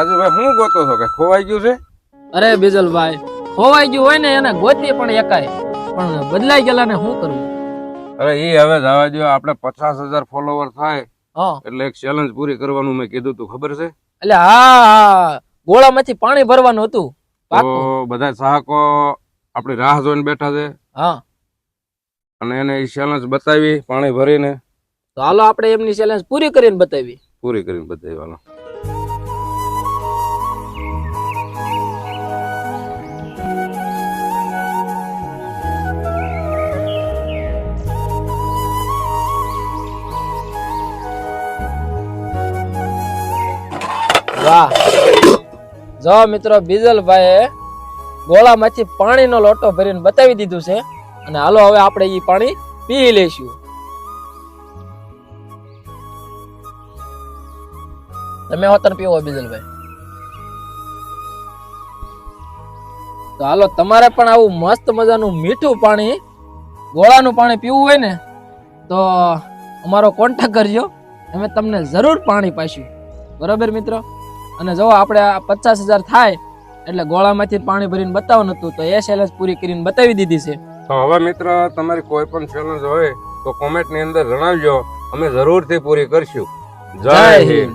રાજુભાઈ શું ગોતો છો કે ખોવાઈ ગયું છે? અરે બિજલભાઈ ખોવાઈ ગયું હોય ને એને ગોતી પણ એકાય. પણ બદલાઈ ગયેલા ને શું કરવું અરે એ હવે જવા દો આપણે પચાસ હજાર ફોલોવર થાય. એટલે એક ચેલેન્જ પૂરી કરવાનું મેં કીધું તું ખબર છે? એટલે હા હા. ગોળામાંથી પાણી ભરવાનું હતું. તો બધા ચાહકો આપણી રાહ જોઈને બેઠા છે. હા. અને એને એ ચેલેન્જ બતાવી પાણી ભરીને. તો હાલો આપણે એમની ચેલેન્જ પૂરી કરીને બતાવી. પૂરી કરીને બતાવી વાહ. જો મિત્રો, બીજલભાઈએ ગોળામાંથી પાણીનો લોટો ભરીને બતાવી દીધું છે. અને હાલો હવે આપણે એ પાણી પી લઈશું. તમે હોતન પીવો બીજલભાઈ. તો હાલો, તમારે પણ આવું મસ્ત મજાનું મીઠું પાણી, ગોળાનું પાણી પીવું હોય ને, તો અમારો કોન્ટેક્ટ કરજો. અમે તમને જરૂર પાણી પાઈશું બરાબર મિત્રો? અને જો આપણે આ પચાસ હજાર થાય એટલે ગોળામાંથી પાણી ભરીને બતાવવાનું હતું તો એ ચેલેન્જ પૂરી કરીને બતાવી દીધી છે. તો હવે મિત્ર તમારી કોઈ પણ ચેલેન્જ હોય તો કોમેન્ટની અંદર જણાવજો. અમે જરૂરથી પૂરી કરશું. જય હિન્દ.